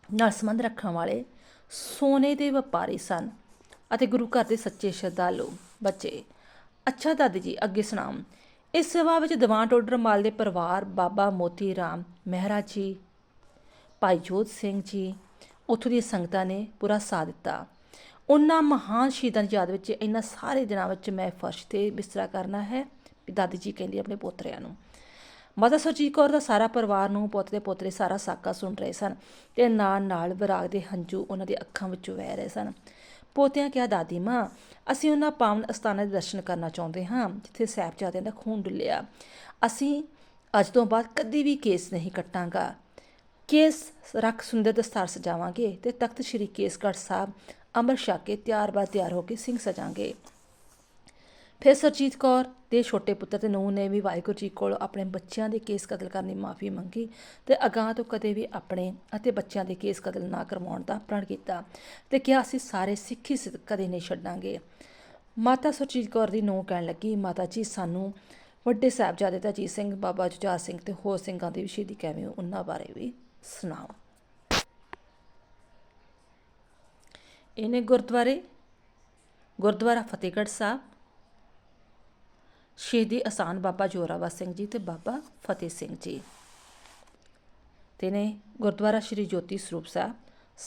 ਨਾਲ ਸੰਬੰਧ ਰੱਖਣ ਵਾਲੇ ਸੋਨੇ ਦੇ ਵਪਾਰੀ ਸਨ ਅਤੇ ਗੁਰੂ ਘਰ ਦੇ ਸੱਚੇ ਸ਼ਰਧਾਲੂ ਬੱਚੇ। ਅੱਛਾ ਦਾਦੀ ਜੀ, ਅੱਗੇ ਸੁਣਾਓ। ਇਸ ਸੇਵਾ ਵਿੱਚ ਦੀਵਾਨ ਟੋਡਰਮਲ ਦੇ ਪਰਿਵਾਰ ਬਾਬਾ ਮੋਤੀ ਰਾਮ ਮਹਿਰਾ ਜੀ, ਭਾਈ ਜੋਤ ਸਿੰਘ ਜੀ, ਉੱਥੋਂ ਦੀਆਂ ਸੰਗਤਾਂ ਨੇ ਪੂਰਾ ਸਾਥ ਦਿੱਤਾ। ਉਹਨਾਂ ਮਹਾਨ ਸ਼ਹੀਦਾਂ ਦੀ ਯਾਦ ਵਿੱਚ ਇਹਨਾਂ ਸਾਰੇ ਦਿਨਾਂ ਵਿੱਚ ਮੈਂ ਫਰਸ਼ ਤੇ ਬਿਸਤਰਾ ਕਰਨਾ ਹੈ ਦਾਦੀ ਜੀ ਕਹਿੰਦੀ ਆਪਣੇ ਪੋਤਰਿਆਂ ਨੂੰ। ਮਾਤਾ ਸੁਰਜੀਤ ਕੌਰ ਦਾ ਸਾਰਾ ਪਰਿਵਾਰ ਨੂੰ, ਪੁੱਤ ਦੇ ਪੋਤਰੇ ਸਾਰਾ ਸਾਕਾ ਸੁਣ ਰਹੇ ਸਨ ਤੇ ਨਾਲ ਨਾਲ ਵਿਰਾਗ ਦੇ ਹੰਝੂ ਉਹਨਾਂ ਦੀ ਅੱਖਾਂ ਵਿੱਚੋਂ ਵਹਿ ਰਹੇ ਸਨ। ਪੋਤਿਆਂ ਕਿਹਾ, ਦਾਦੀ ਮਾਂ, ਅਸੀਂ ਉਹਨਾਂ ਪਾਵਨ ਅਸਥਾਨਾਂ ਦੇ ਦਰਸ਼ਨ ਕਰਨਾ ਚਾਹੁੰਦੇ ਹਾਂ, ਜਿੱਥੇ ਸਾਹਿਬਜ਼ਾਦਿਆਂ ਦਾ ਖੂਨ ਡੁੱਲਿਆ। ਅਸੀਂ ਅੱਜ ਤੋਂ ਬਾਅਦ ਕਦੀ ਵੀ ਕੇਸ ਨਹੀਂ ਕੱਟਾਂਗਾ। ਕੇਸ ਰੱਖ ਸੁੰਦਰ ਦਸਤਾਰ ਸਜਾਵਾਂਗੇ ਤੇ ਤਖਤ ਸ੍ਰੀ ਕੇਸਗੜ੍ਹ ਸਾਹਿਬ ਅੰਮ੍ਰਿਤ ਛਕ ਕੇ ਤਿਆਰ ਬਾਅਦ ਤਿਆਰ ਹੋ ਕੇ ਸਿੰਘ ਸਜਾਂਗੇ। ਫਿਰ ਸਰਜੀਤ ਕੌਰ ਦੇ ਛੋਟੇ ਪੁੱਤਰ ਤੇ ਨੂੰਹ ਨੇ ਵੀ ਵਾਹਿਗੁਰੂ ਜੀ ਕੋਲ ਆਪਣੇ ਬੱਚਿਆਂ ਦੇ ਕੇਸ ਕਤਲ ਕਰਨ ਦੀ ਮਾਫੀ ਮੰਗੀ ਤੇ ਅਗਾਹ ਤੋਂ ਕਦੇ ਵੀ ਆਪਣੇ ਅਤੇ ਬੱਚਿਆਂ ਦੇ ਕੇਸ ਕਤਲ ਨਾ ਕਰਵਾਉਣ ਦਾ ਪ੍ਰਣ ਕੀਤਾ ਤੇ ਕਿਹਾ ਅਸੀਂ ਸਾਰੇ ਸਿੱਖੀ ਸਿੱਧ ਕਦੇ ਨਹੀਂ ਛੱਡਾਂਗੇ। ਮਾਤਾ ਸੁਰਜੀਤ ਕੌਰ ਦੀ ਨੂੰਹ ਕਹਿਣ ਲੱਗੀ, ਮਾਤਾ ਜੀ, ਸਾਨੂੰ ਵੱਡੇ ਸਾਹਿਬਜ਼ਾਦੇ ਤਾਂ ਅਜੀਤ ਸਿੰਘ, ਬਾਬਾ ਜੁਝਾਰ ਸਿੰਘ ਤੇ ਹੋਰ ਸਿੰਘਾਂ ਦੀ ਵੀ ਸ਼ਹੀਦੀ ਕਿਵੇਂ ਉਹਨਾਂ ਬਾਰੇ ਵੀ ਸੁਣਾਓ। ਇਹਨੇ ਗੁਰਦੁਆਰੇ ਗੁਰਦੁਆਰਾ ਫਤਿਹਗੜ੍ਹ ਸਾਹਿਬ ਸ਼ਹੀਦੀ ਆਸਾਨ ਬਾਬਾ ਜੋਰਾਵਰ ਸਿੰਘ ਜੀ ਤੇ ਬਾਬਾ ਫਤਿਹ ਸਿੰਘ ਜੀ। ਤੇ ਨੇ ਗੁਰਦੁਆਰਾ ਸ਼੍ਰੀ ਜੋਤੀ ਸਰੂਪ ਸਾਹਿਬ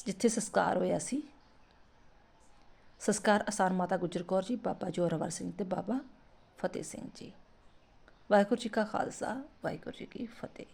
ਜਿੱਥੇ ਸੰਸਕਾਰ ਹੋਇਆ ਸੀ। ਸੰਸਕਾਰ ਆਸਾਨ ਮਾਤਾ ਗੁਜਰ ਕੌਰ ਜੀ, ਬਾਬਾ ਜੋਰਾਵਰ ਸਿੰਘ ਤੇ ਬਾਬਾ ਫਤਿਹ ਸਿੰਘ ਜੀ। ਵਾਹਿਗੁਰੂ ਜੀ ਕਾ ਖਾਲਸਾ, ਵਾਹਿਗੁਰੂ ਜੀ ਕੀ ਫਤਿਹ।